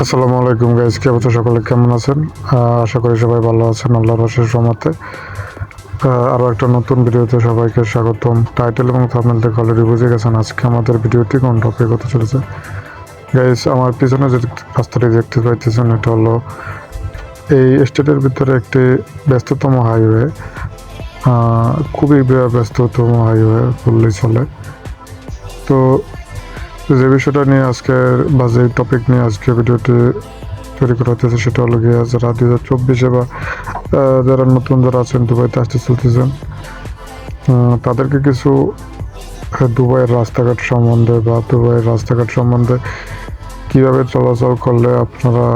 আসসালামু আলাইকুম গাইজ কে বলতে সকলে কেমন আছেন? আশা করি সবাই ভালো আছেন, আল্লাহর রসের রহমতে। আরও একটা নতুন ভিডিওতে সবাইকে স্বাগতম। টাইটেল এবং থামনেল থেকে অলরেডি বুঝে গেছেন আজকে আমাদের ভিডিওটি কোন টপিক হতে চলেছে। গাইজ আমার পিছনে যে রাস্তাটি দেখতে পাইতেছেন, এটা হলো এই স্টেটের ভিতরে একটি ব্যস্ততম হাইওয়ে খুবই ব্যস্ততম হাইওয়ে বললেই চলে। তো যে বিষয়টা নিয়ে আজকের বা যে টপিক নিয়ে আজকে ভিডিওটি তৈরি করা হতেছে সেটা হলো গিয়ে যারা দুই হাজার চব্বিশে বা যারা নতুন যারা আছেন দুবাইতে আসতে চলতেছেন তাদেরকে কিছু দুবাইয়ের রাস্তাঘাট সম্বন্ধে বা দুবাইয়ের রাস্তাঘাট সম্বন্ধে কীভাবে চলাচল করলে আপনারা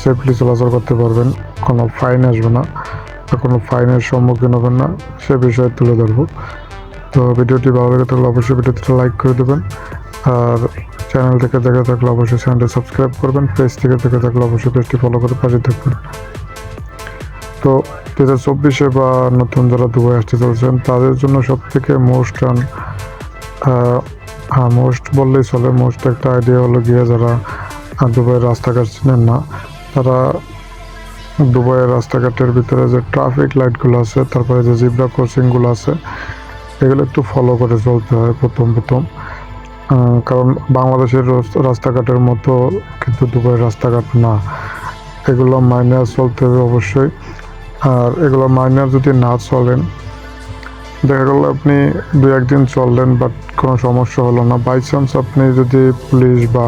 সেফলি চলাচল করতে পারবেন, কোনো ফাইন আসবে না বা কোনো ফাইনের সম্মুখীন হবেন না, সে বিষয়ে তুলে ধরবো। তো ভিডিওটি ভালো লেগে থাকলে অবশ্যই ভিডিওটি লাইক করে দেবেন। আর চ্যানেল থেকে দেখে থাকলে অবশ্যই চ্যানেলটি সাবস্ক্রাইব করবেন। পেজ থেকে দেখে থাকলে অবশ্যই পেজটি ফলো করে পাশে থাকবেন। তো দু হাজার চব্বিশে বা নতুন যারা দুবাই আসতে চলছেন, তাদের জন্য সব থেকে মোস্ট হ্যাঁ মোস্ট বললেই চলে। মোস্ট একটা আইডিয়া হলো গিয়ে যারা দুবাইয়ের রাস্তাঘাট চিনেন না, তারা দুবাইয়ের রাস্তাঘাটের ভিতরে যে ট্রাফিক লাইটগুলো আছে, তারপরে যে জিব্রা ক্রসিংগুলো আছে এগুলো একটু ফলো করে চলতে হয় প্রথম প্রথম। কারণ বাংলাদেশের রাস্তাঘাটের মতো কিন্তু দুবাইয়ের রাস্তাঘাট না। এগুলো মাইনার চলতে হবে অবশ্যই। আর এগুলো মাইনার যদি না চলেন, দেখা গেল আপনি দু একদিন চললেন বাট কোনো সমস্যা হলো না। বাই চান্স আপনি যদি পুলিশ বা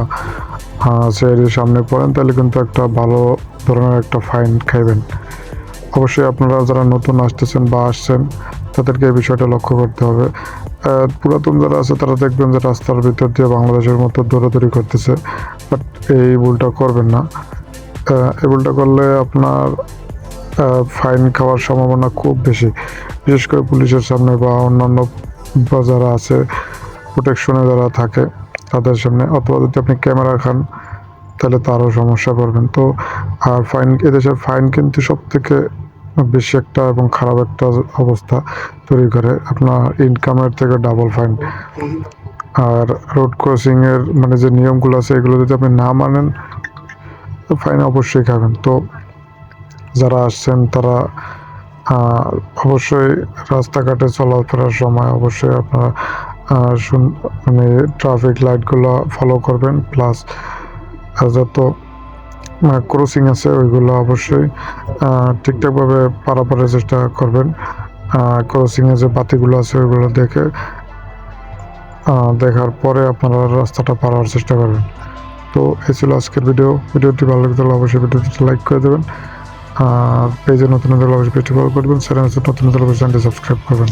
সিআইডির সামনে পড়েন, তাহলে কিন্তু একটা ভালো ধরনের একটা ফাইন খাইবেন। অবশ্যই আপনারা যারা নতুন আসতেছেন বা আসছেন তাদেরকে এই বিষয়টা লক্ষ্য করতে হবে। পুরাতন যারা আছে, তারা দেখবেন যে রাস্তার ভিতর দিয়ে বাংলাদেশের মতো দৌড়াদৌড়ি করতেছে বাট এই ভুলটা করবেন না। এই ভুলটা করলে আপনার ফাইন খাওয়ার সম্ভাবনা খুব বেশি। বিশেষ করে পুলিশের সামনে বা অন্যান্য বা যারা আছে প্রোটেকশনে যারা থাকে, তাদের সামনে, অথবা যদি আপনি ক্যামেরা খান, তাহলে তারও সমস্যা পড়বেন। তো, আর ফাইন এদেশের ফাইন কিন্তু সব থেকে বেশি একটা এবং খারাপ একটা অবস্থা তৈরি করে। আপনার ইনকামের থেকে ডাবল ফাইন আর রোড ক্রসিংয়ের মানে যে নিয়মগুলো আছে, এগুলো যদি আপনি না মানেন ফাইন অবশ্যই খাবেন। তো যারা আসছেন, তারা অবশ্যই রাস্তাঘাটে চলাফেরার সময় অবশ্যই আপনারা মানে ট্রাফিক লাইটগুলো ফলো করবেন। প্লাস যত ক্রসিং আছে, ওইগুলো অবশ্যই ঠিকঠাকভাবে পারাপারের চেষ্টা করবেন। ক্রসিংয়ে যে বাতিগুলো আছে, ওইগুলো দেখে দেখার পরে আপনারা রাস্তাটা পার হওয়ার চেষ্টা করবেন। তো এই ছিল আজকের ভিডিও ভিডিওটি ভালো লাগলে তাহলে অবশ্যই ভিডিওটি লাইক করে দেবেন। আর পেজে নতুন নতুন অবশ্যই পেজটি ফলো করবেন চ্যানেল নতুন নতুন অবশ্যই চ্যানেলটি সাবস্ক্রাইব করবেন।